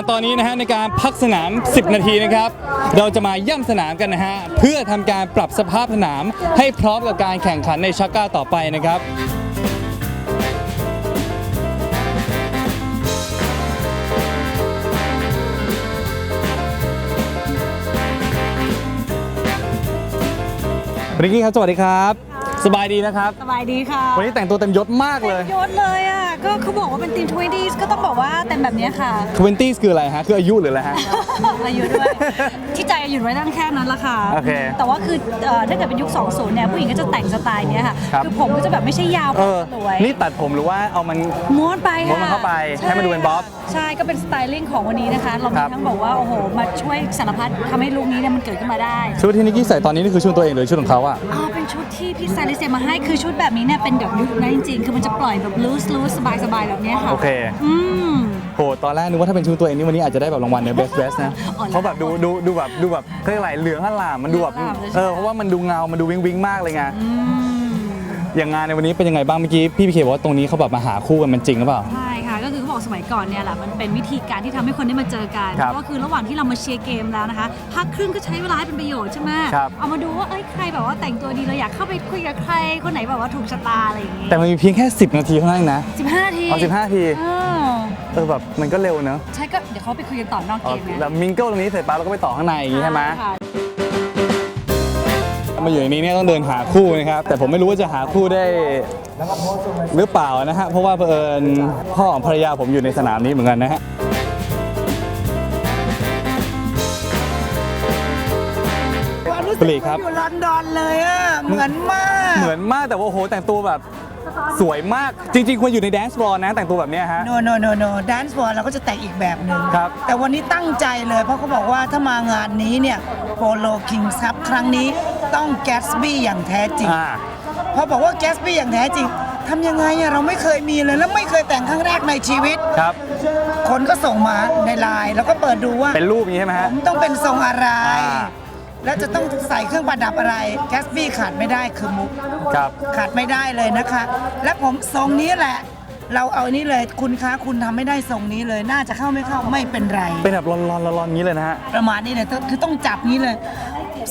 างตอนนี้นะฮะในการพักสนาม 10 นาทีนะครับ เราจะมาย่ำสนามกันนะฮะเพื่อทำการปรับสภาพสนามให้พร้อมกับการแข่งขันในชักก้าต่อไปนะครับริกกี้ครับ สวัสดีครับ สบายดีนะครับ สบายดีค่ะวันนี้แต่งตัวเต็มยศมากเลย ยศเลยอะ ก็เขาบอกว่าเป็นทีม 20s ก็ต้องบอกว่าเต็มแบบเนี้ยค่ะ 20 คืออะไรฮะ คืออายุหรืออะไรฮะ อายุด้วย ที่ใจหยุดไว้ตั้งแค่นั้นละค่ะ โอเคแต่ว่าคือเอ่อถ้าเกิดเป็นยุค 20 เนี่ยผู้หญิงก็จะแต่งสไตล์เนี้ยค่ะครับคือผมก็จะแบบไม่ใช่ยาวเออสวยนี่ตัดผมหรือว่าเอามัน ม้วนไปค่ะม้วนมันเข้าไปให้มันดูเป็นบ๊อบใช่ก็เป็นสไตลิ่งของวันนี้นะคะ เราคมีรับ ทั้งบอกว่าโอ้โหมาช่วยสารพัดทำให้ลุคนี้เนี่ยมันเกิดขึ้นมาได้ ชุดที่นิกกี้ใส่ตอนนี้นี่คือชุดตัวเองหรือชุดของเขาอะอ๋อเป็นชุดที่พี่สไตลิสต์เตรียมมาให้คือชุดแบบนี้เนี่ยเป็นแบบยุคนั้นจริงๆ คือมันจะปล่อยแบบ loose loose สบายสบายๆแบบเนี้ยค่ะโอเค อืม โห ตอนแรกนึกว่าถ้าเป็นชุดตัวเองนี่วันนี้อาจจะได้แบบรางวัลใน best dress นะอ๋อเหรอเพราะแบบดูดูดูแบบดูแบบเขาเรียกอะไรเหลืองอลามมันดูแบบเหลืองอลามเลยใช่ไหม เออเพราะว่ามันดูเงา มันดูวิงวิงมากเลยไง อืมอย่างงานในวันนี้เป็นยังไงบ้างเมื่อกี้พี่พีเคบอกว่าตรงนี้เขาแบบมาหาคู่กันมันจริงหรือเปล่า ใช่ สมัยก่อนเนี่ยแหละมันเป็นวิธีการที่ทำให้คนได้มาเจอกันครับก็คือระหว่างที่เรามาเชียร์เกมแล้วนะคะพักครึ่งก็ใช้เวลาให้เป็นประโยชน์ใช่ไหมครับ เอามาดูว่าเอ้ยใครแบบว่าแต่งตัวดีเราอยากเข้าไปคุยกับใครคนไหนแบบว่าถูกชะตาอะไรอย่างงี้แต่มันมีเพียงแค่ 10 นาทีเท่านั้นเองนะ15นาทีเอา15นาทีเออเออแบบมันก็เร็วเนอะใช่ก็เดี๋ยวเขาไปคุยกันต่อนอกอ๋เกอมเนี่ยแบบมิงเกิลตรงนี้เสร็จปั๊บเราก็ไปต่อข้างในอย่างงี้ใช่ไหม ค่ะ มาอยู่ในนี้เนี่ยต้องเดินหาคู่นะครับแต่ผมไม่รู้ว่าจะหาคู่ได้หรือเปล่านะฮะเพราะว่าเผอิญพ่อของภรรยาผมอยู่ในสนามนี้เหมือนกันนะฮะความรู้สึกปลีกครับอยู่ลอนดอนเลยอะ เหมือนมาก เหมือนมากแต่ว่าโอ้โหแต่งตัวแบบ สวยมากจริงๆควรอยู่ในแดนซ์บอลนะแต่งตัวแบบเนี้ยฮะ โนโนโนโนแดนซ์บอลเราก็จะแต่งอีกแบบหนึ่งครับ แต่วันนี้ตั้งใจเลยเพราะเขาบอกว่าถ้ามางานนี้เนี่ยโปโลคิงซับครั้งนี้ต้องแกสบี้อย่างแท้จริง อ่า พอบอกว่าแกสบี้อย่างแท้จริงทำยังไงอะเราไม่เคยมีเลยแล้วไม่เคยแต่งครั้งแรกในชีวิต ครับ คนก็ส่งมาในไลน์แล้วก็เปิดดูว่า เป็นรูปอย่างนี้ใช่ไหมผฮะ มต้องเป็นทรงอะไร อ่า แล้วจะต้องใส่เครื่องประดับอะไรแกสบี้ขาดไม่ได้คือมุกครับ ขาดไม่ได้เลยนะคะ และผมทรงนี้แหละ เราเอาอันนี้เลยคุณคะคุณทำไม่ได้ทรงนี้เลย น่าจะเข้าไม่เข้าไม่เป็นไร เป็นแบบร้อนๆร้อนๆอย่างนี้เลยนะฮะ ประมาณนี้เลยคือต้องจับนี้เลย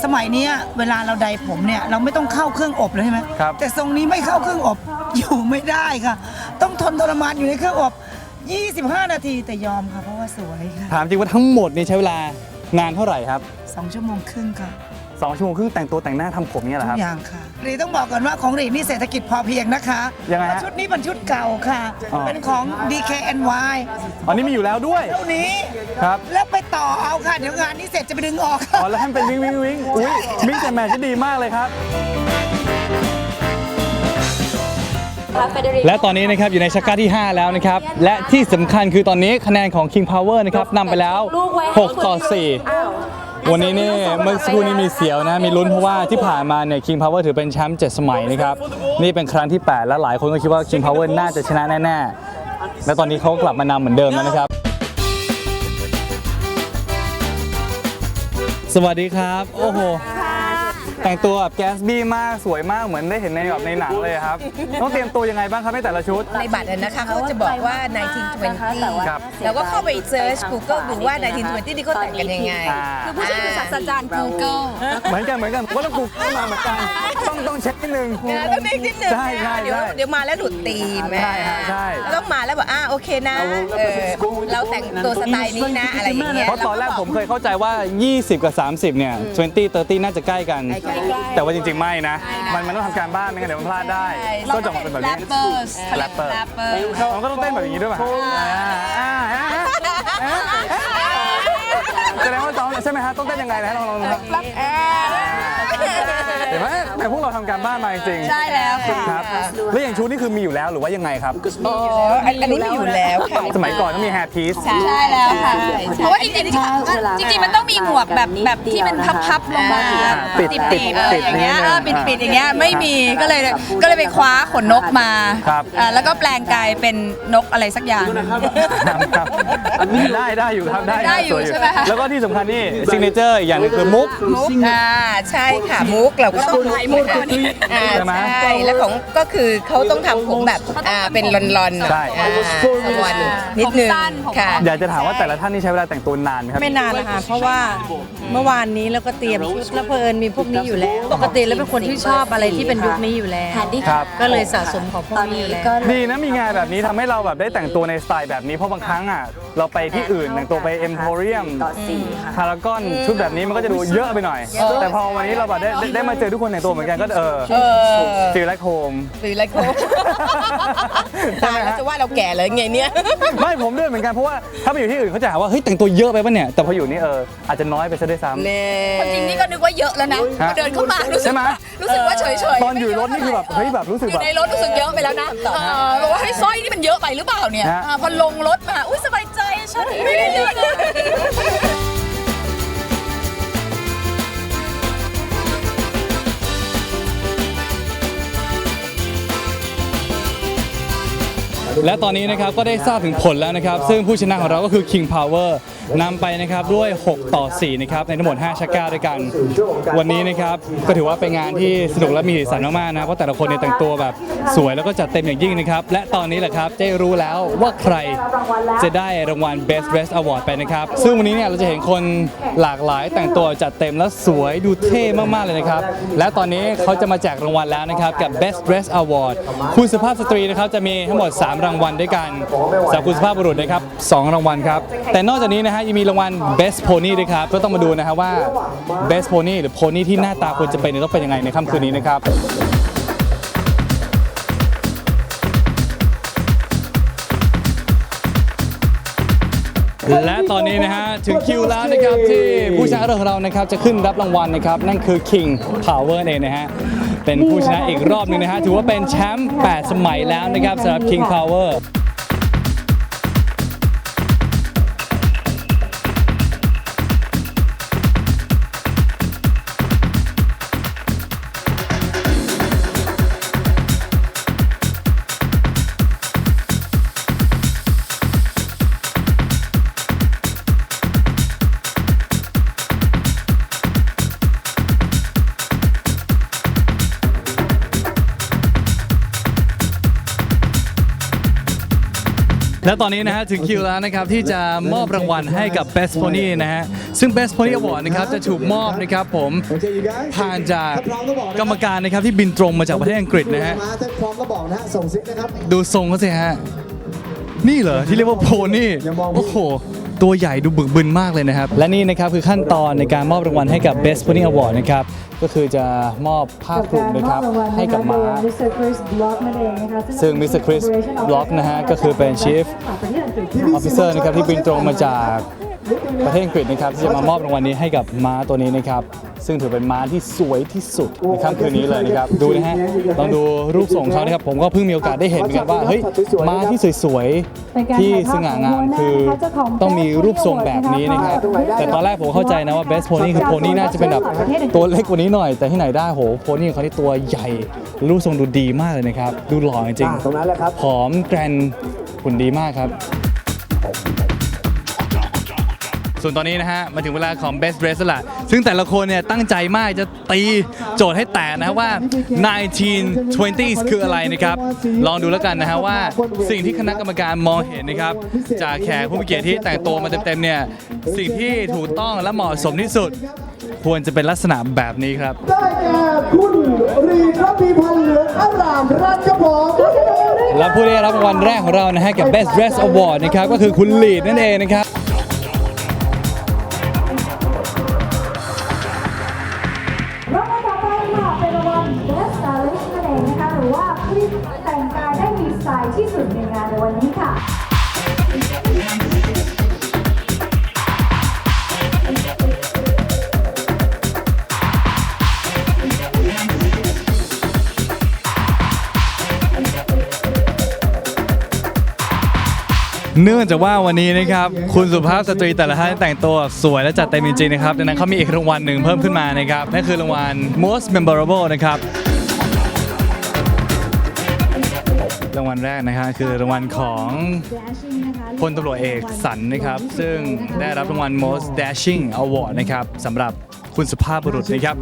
สมัยเนี้ยเวลาเราใดผมเนี่ยเราไม่ต้องเข้าเครื่องอบเลยใช่ไหมครับ แต่ทรงนี้ไม่เข้าเครื่องอบ อยู่ไม่ได้ค่ะ ต้องทนทรมานอยู่ในเครื่องอบ 25 นาทีแต่ยอมค่ะเพราะว่าสวยค่ะ ถามจริงว่าทั้งหมดนี่ใช้เวลางานเท่าไหร่ครับ สองชั่วโมงครึ่งค่ะสองชั่วโมงครึ่งแต่งตัวแต่งหน้าทำผมเนี่ยเหรอทุครับ กอย่างค่ะรีต้องบอกก่อนว่าของรีนี่เศรษฐกิจพอเพียงนะคะยังไงฮะชุดนี้เป็นชุดเก่าค่ะ อ๋อ เป็นของ DKNY อันนี้มีอยู่แล้วด้วยเท่านี้ครับแล้วไปต่อเอาค่ะ เดี๋ยวงานนี้เสร็จจะไปดึงออกอ๋อแล้วท่านเป็นวิ่งวิ่งวิ่งอุ้ยวิ่งแต่แมทที่ดีมากเลยครับ และตอนนี้นะครับอยู่ในชักก้าที่ 5 แล้วนะครับ และที่สำคัญคือตอนนี้คะแนนของ King Power นะครับนำไปแล้ว 6 ต่อ4วั นนี้นี่เมื่อสักครู่นี้มีเสียวนะ มีลุ้นเพราะว่าที่ผ่านมาเนี่ย King Power ถือเป็นแชมป์7สมัยนะครับ นี่เป็นครั้งที่ 8 และหลายคนก็คิดว่า King Power น่าจะชนะแน่ๆ และตอนนี้เขากลับมานำเหมือนเดิมแล้วนะครับ สวัสดีครับ โอ้โห แต่งตัวแบบแกสบี้มากสวยมากเหมือนได้เห็นในแบบในหนังเลยครับ ต้องเตรียมตัวยังไงบ้างครับในแต่ละชุด ในบัตรอะนะคะเขาจะบอกว่า1920ครับแล้วก็เข้าไปเซิร์ช Google ดูว่า 1920ที่เขาแต่งกันยังไง อ่าคือผู้ช่วยศาสตราจารย์ Google เหมือนกันเหมือนกันว่าต้องกูเข้ามาเหมือนกันต้องต้องเช็คนิดนึงต้องนิดนิดหนึ่งใช่ใช่เดี๋ยวใช่เดี๋ยวมาแล้วหลุดธีมใช่ฮะใช่แล้วต้องมาแล้วบอกอ่าโอเคนะเออเราแต่งตัวสไตล์นี้นะอะไรอย่างเงี้ยเพราะตอนแรกผมเคยเข้าใจว่า 20 กับ 30 เนี่ย 20 30 น่าจะใกล้กันใกล้ๆ แต่ว่าจริง ๆ ไม่นะ มันมันต้องทำการบ้านไม่งั้นเดี๋ยวมันพลาดได้ ก็จะออกมาเป็นแบบนี้ Rappers แรปเปอร์ Rapper มันก็ต้องเต้นแบบอย่างนี้ด้วยป่ะอ่าอ่าอ่าอ่าแสดงว่าซ้อมใช่ไหมฮะต้องเต้นยังไงนะลองลองลองครับ เห็นไหมแต่พวกเราทำการบ้านมาจริงๆใช่แล้วค่ะครับแล้วอย่างชุดนี่คือมีอยู่แล้วหรือว่ายังไงครับ อ๋ออันอันนี้มีอยู่แล้วค่ะสมัยก่อนต้องมีแฮร์พีซใช่แล้วค่ะ เพราะว่าจริงๆจริงๆมันต้องมีหมวกแบบแบบที่มันพับๆลงมาอ่าปิดปิดเออปิดอย่างเงี้ยนิดนึงเออปิดปิดอย่างเงี้ยไม่มีก็เลยก็เลยไปคว้าขนนกมาครับอ่าแล้วก็แปลงกายเป็นนกอะไรสักอย่างครับครับได้ได้อยู่ครับได้ได้อยู่สวใช่ไหมคะแล้วก็ที่สำคัญนี่ซิงเนเจอร์อีกอย่างหนึงคือมุกมุกอ่าใช่ค่ะมุกเราก็ต้องถ่ายเหมือนกันอ่าใช่ไหม ใช่ แล้วของก็คือเขาต้องทำผมแบบอ่าเป็นลอนๆหน่อยใช่ อ่าสวอนนิดนึงผมสั้นผม ค่ะ อยากจะถามว่าแต่ละท่านนี่ใช้เวลาแต่งตัวนานไหมครับ ไม่นานนะคะเพราะว่าเมื่อวานนี้เราก็เตรียมชุดแล้วเพลินมีพวกนี้อยู่แล้ว ปกติแล้วเป็นคนที่ชอบอะไรที่เป็นยุคนี้อยู่แล้วครับ ก็เลยสะสมของพวกนี้อยู่แล้วดีนะมีงานแบบนี้ทำให้เราแบบได้แต่งตัวในสไตล์แบบนี้เพราะบางครั้งอะเราไปที่อื่นแต่งตัวไปเอ็มโพเรียมพารากอนชุดแบบนี้มันก็จะดูเยอะไปหน่อย แต่พอวันนี้เราแบบได้ได้ได้มาเจอทุกคนแต่งตัวเหมือนกันก็เออเออฟีลไลค์โฮมหรืออะไรโคใช่ตาไหมยฮะแล้วจะว่าเราแก่เลยไงเนี่ยไม่ผมด้วยเหมือนกันเพราะว่าถ้าไปอยู่ที่อื่นเขาจะหาว่าเฮ้ยแต่งตัวเยอะไปปะเนี่ยแต่พออยู่นี่เอออาจจะน้อยไปซะด้วยซ้ำ เน่คนจริงนี่ก็นึกว่าเยอะแล้วนะฮะพอเดินเข้ามารู้สึใช่กไหม ว่ารู้สึกว่าเฉยๆตอนอยู่รถนี่คือแบบเฮ้ยแบบรู้สึกอแบบยู่ในรถรู้สึกเยอะไปแล้วนะเออบอกว่าให้ยสร้อยนี่มันเยอะไปหรือเปล่าเนี่ยฮะ อ่าพอลงรถมาอุ้ยสบายใจฉันไม่ได้เยอะเลย และตอนนี้นะครับก็ได้ทราบถึงผลแล้วนะครับ ซึ่งผู้ชนะของเราก็คือ King Power นำไปนะครับด้วย 6 ต่อ 4 นะครับ ในทั้งหมด 5ชักก้าด้วยกัน วันนี้นะครับก็ถือว่าเป็นงานที่สนุกและมีสีสันมากๆนะเพราะแต่ละคนเนี่ยแต่งตัวแบบสวยแล้วก็จัดเต็มอย่างยิ่งนะครับ และตอนนี้แหละครับจะรู้แล้วว่าใครจะได้รางวัล Best Dress Award ไปนะครับ ซึ่งวันนี้เนี่ยเราจะเห็นคนหลากหลายแต่งตัวจัดเต็มและสวยดูเท่มากๆเลยนะครับ และตอนนี้เขาจะมาแจกรางวัลแล้วนะครับกับ Best Dress Award คุณสุภาพสตรีนะครับจะมีทั้งหมด 3รางวัลด้วยกันสำหรับคุณสุภาพบุรุษนะครับ2รางวัลครับ แต่นอกจากนี้นะฮะยังมีรางวัล Best Pony ด้วยครับ ก็ต้องมาดูนะครับว่า Best Pony หรือ Pony ที่หน้าตาควรจะเป็นต้องเป็นยังไงในค่ำคืนนี้นะครับและตอนนี้นะฮะถึงคิวแล้วนะครับที่ผู้ชนะของเรานะครับจะขึ้นรับรางวัลนะครับ นั่นคือ King Power เองนะฮะ เป็นผู้ชนะอีกรอบหนึงนะฮะถือว่าเป็นแชมป์8สมัยแล้วนะครับสำหรับ King Power และตอนนี้นะฮะถึงคิวแล้วนะครับที่จะมอบรางวัลให้กับ Best Pony นะฮะซึ่ง Best Pony Award นะครับจะถูกมอบนะครับผมผ่านจากกรรมการนะครับที่บินตรงมาจากประเทศอังกฤษนะฮะมาถ้าพร้อมก็บอกนะฮะส่งซิกนะครับดูทรงเขาสิฮะนี่เหรอที่เรียกว่าโพนี่โอ้โหตัวใหญ่ดูบึกบึนมากเลยนะครับ และนี่นะครับคือขั้นตอนในการมอบรางวัลให้กับ Best Pony Award นะครับ ก็คือจะมอบผ้าคลุมนะครับให้กับม้า ซึ่ง Mr. Chris Block นะฮะก็คือเป็น Chief Officer นะครับที่บินตรงมาจาก ประเทศอังกฤษนะครับที่จะมามอบรางวัลนี้ให้กับม้าตัวนี้นะครับ ซึ่งถือเป็นม้าที่สวยที่สุดในค่ำคืนนี้เลยนะครับ ดูนะฮะลองดูรูปทรงเขานะครับ ผมก็เพิ่งมีโอกาสได้เห็นเหมือนกันว่าเฮ้ยม้าที่สวยๆที่สง่างามคือต้องมีรูปทรงแบบนี้นะครับ แต่ตอนแรกผมเข้าใจนะว่า Best Pony คือโพนี่น่าจะเป็นแบบตัวเล็กกว่านี้หน่อย แต่ที่ไหนได้โหโพนี่ของเขาที่ตัวใหญ่รูปทรงดูดีมากเลยนะครับ ดูหล่อจริงตรงนั้นแหละครับผอมแกรนหุ่นดีมากครับ ส่วนตอนนี้นะฮะมาถึงเวลาของ best dress แล้วล่ะซึ่งแต่ละคนเนี่ยตั้งใจมากจะตีโจทย์ให้แตกนะฮะว่า 1920s คืออะไรนะครับ ลองดูแล้วกันนะฮะว่าสิ่งที่คณะกรรมการมองเห็นนะครับ จากแขกผู้มีเกียรติที่แต่งตัวมาเต็มๆเนี่ยสิ่งที่ถูกต้องและเหมาะสมที่สุด ควรจะเป็นลักษณะแบบนี้ครับ ได้แก่คุณรีระพีพันธ์เหลืองอารามรัฐครับผมและผู้ได้รับรางวัลแรกของเรานะฮะกับ Best Dress Award นะครับก็คือคุณลีดนั่นเองนะครับ เนื่องจากว่าวันนี้นะครับคุณสุภาพสตรีแต่ละท่านแต่งตัวสวยและจัดเต็มจริงๆนะครับดังนั้นเขามีอีกรางวัลหนึ่งเพิ่มขึ้นมานะครับนั่นคือรางวัล most memorable นะครับรางวัลแรกนะครับคือรางวัลของพลตำรวจเอกสันนะครับ ซึ่งได้รับรางวัล most dashing award นะครับสำหรับคุณสุภาพบุรุษนะครับ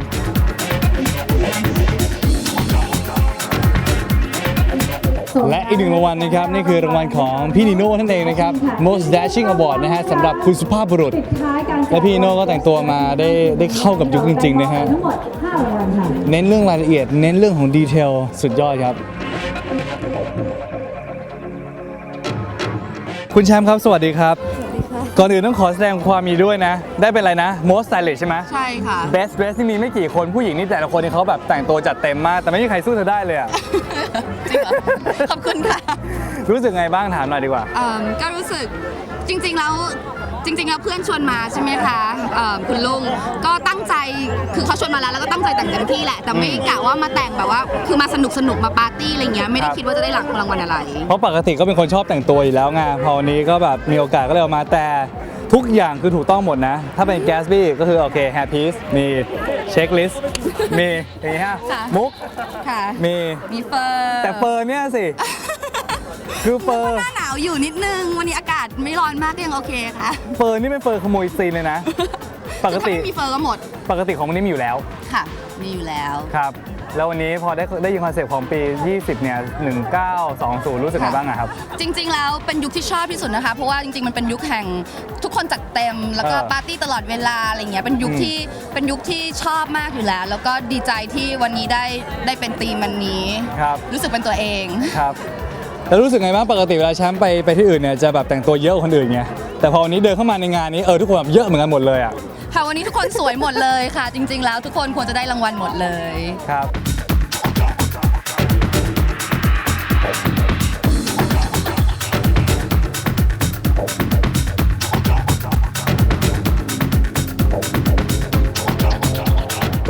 และอีกหนึ่งรางวัลนะครับนี่คือรางวัลของพี่นิโน่นั่นเองนะครับ Most Dashing Award นะฮะสำหรับคุณสุภาพบุรุษปิดท้ายการและพี่นิโน่ก็แต่งตัวมาได้ได้เข้ากับยุคจริงๆนะฮะทั้งหมด5รางวัลค่ะเน้นเรื่องรายละเอียด เน้นเรื่องของดีเทลสุดยอดครับ คุณแชมป์ครับ สวัสดีครับ ก่อนอื่นต้องขอแสดงความมีด้วยนะ ได้เป็นอะไรนะ most stylish ใช่ไหม ใช่ค่ะ best dress ที่มีไม่กี่คนผู้หญิงนี่แต่ละคนนี่เขาแบบแต่งตัวจัดเต็มมาก แต่ไม่มีใครสู้เธอได้เลยอะ จริงเหรอ ขอบคุณค่ะรู้สึกไงบ้างถามหน่อยดีกว่า เอิ่มก็รู้สึกจริงๆแล้วจริงๆแล้วเพื่อนชวนมาใช่ไหมคะเอิ่มคุณลุงก็ตั้งใจคือเขาชวนมาแล้วแล้วก็ตั้งใจแต่งเต็มที่แหละ แต่ไม่กะว่ามาแต่งแบบว่า คือมาสนุกสนุกๆมาปาร์ตี้อะไรเงี้ยไม่ได้ครับ คิดว่าจะได้รางวัลอะไร เพราะปกติก็เป็นคนชอบแต่งตัวอยู่แล้วไงพอวันนี้ก็แบบมีโอกาสก็เลยเอามาแต่ ทุกอย่างคือถูกต้องหมดนะ ถ้าเป็นแกสบี้ก็คือโอเคแฮปปี้มีเช็คลิสต์มีอย่างนี้ฮะค่ะมุกค่ะ มีมีเฟอร์แต่เฟอร์เนี่ยสิ คือเฟอร์หน้าหนาวอยู่นิดนึง วันนี้อากาศไม่ร้อนมากก็ยังโอเคค่ะ เฟอร์นี่เป็นเฟอร์ขโมยซีนเลยนะ ปกติถ้าไม่มีเฟอร์ก็หมด ปกติของมันนี่มีอยู่แล้ว ค่ะ มีอยู่แล้ว ครับ แล้ววันนี้พอได้ได้ยินคอนเซ็ปต์ของปี 20 เนี่ย 1920 รู้สึกไงบ้างอะครับ จริง ๆ แล้วเป็นยุคที่ชอบที่สุดนะคะ เพราะว่าจริง ๆ มันเป็นยุคแห่งทุกคนจัดเต็ม แล้วก็เออปาร์ตี้ตลอดเวลาอะไรเงี้ย เป็นยุคอืมที่เป็นยุคที่ชอบมากอยู่แล้ว แล้วก็ดีใจที่วันนี้ได้ได้เป็นธีมวันนี้ ครับ รู้สึกเป็นตัวเอง ครับ แล้วรู้สึกไงบ้างปกติเวลาแชมป์ไปไปที่อื่นเนี่ยจะแบบแต่งตัวเยอะกว่าคนอื่นไงแต่พอวันนี้เดินเข้ามาในงานนี้เออทุกคนแบบเยอะเหมือนกันหมดเลยอะ ค่ะวันนี้ทุกคนสวยหมดเลยค่ะ จริง ๆ แล้วทุกคนควรจะได้รางวัลหมดเลย ครับ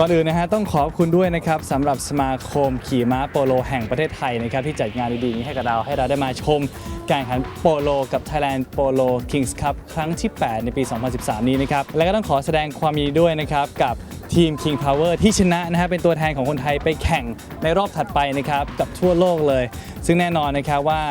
ก่อนอื่นนะฮะต้องขอบคุณด้วยนะครับสำหรับสมาคมขี่ม้าโปโลแห่งประเทศไทยนะครับที่จัดงานดีๆนี้ให้กับเราให้เราได้มาชมการแข่งขันโปโลกับ Thailand Polo Kings Cup ครั้งที่ 8 ในปี 2013 นี้นะครับและก็ต้องขอแสดงความยินดีด้วยนะครับกับทีม King Power ที่ชนะนะฮะเป็นตัวแทนของคนไทยไปแข่งในรอบถัดไปนะครับกับทั่วโลกเลย ซึ่งแน่นอนนะครับว่า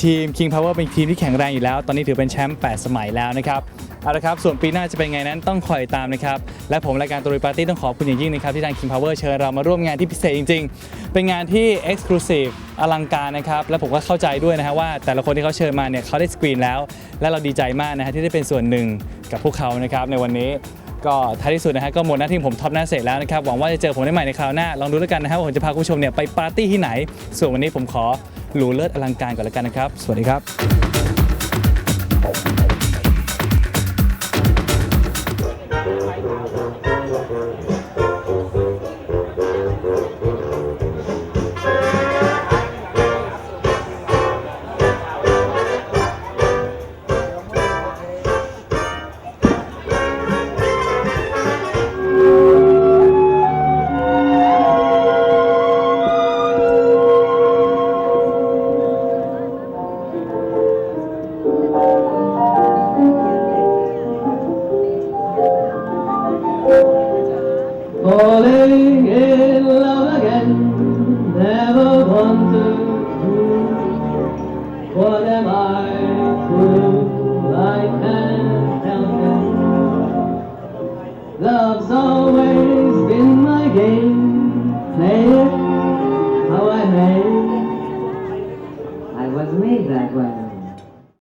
ทีม King Power เป็นทีมที่แข็งแรงอยู่แล้ว ตอนนี้ถือเป็นแชมป์ 8 สมัยแล้วนะครับ เอาละครับ ส่วนปีหน้าจะเป็นไงนั้นต้องคอยตามนะครับ และผมรายการตัวรีปาร์ตี้ต้องขอบคุณอย่างยิ่งนะครับ ที่ทาง King Power เชิญเรามาร่วมงานที่พิเศษจริง ๆ เป็นงานที่ Exclusive อลังการนะครับ และผมก็เข้าใจด้วยนะฮะว่า แต่ละคนที่เขาเชิญมาเนี่ยเขาได้สกรีนแล้ว และเราดีใจมากนะฮะที่ได้เป็นส่วนหนึ่งกับพวกเขานะครับในวันนี้ ก็ท้ายที่สุดนะฮะก็หมดหน้าที่ผมท็อปหน้าเสร็จแล้วนะครับหวังว่าจะเจอผมได้ใหม่ในคราวหน้า ลองดูแล้วกันนะครับว่าผมจะพาคุณผู้ชมเนี่ยไปปาร์ตี้ที่ไหน ส่วนวันนี้ผมขอหรูเลิศอลังการก่อนแล้วกันนะครับ สวัสดีครับ Ole,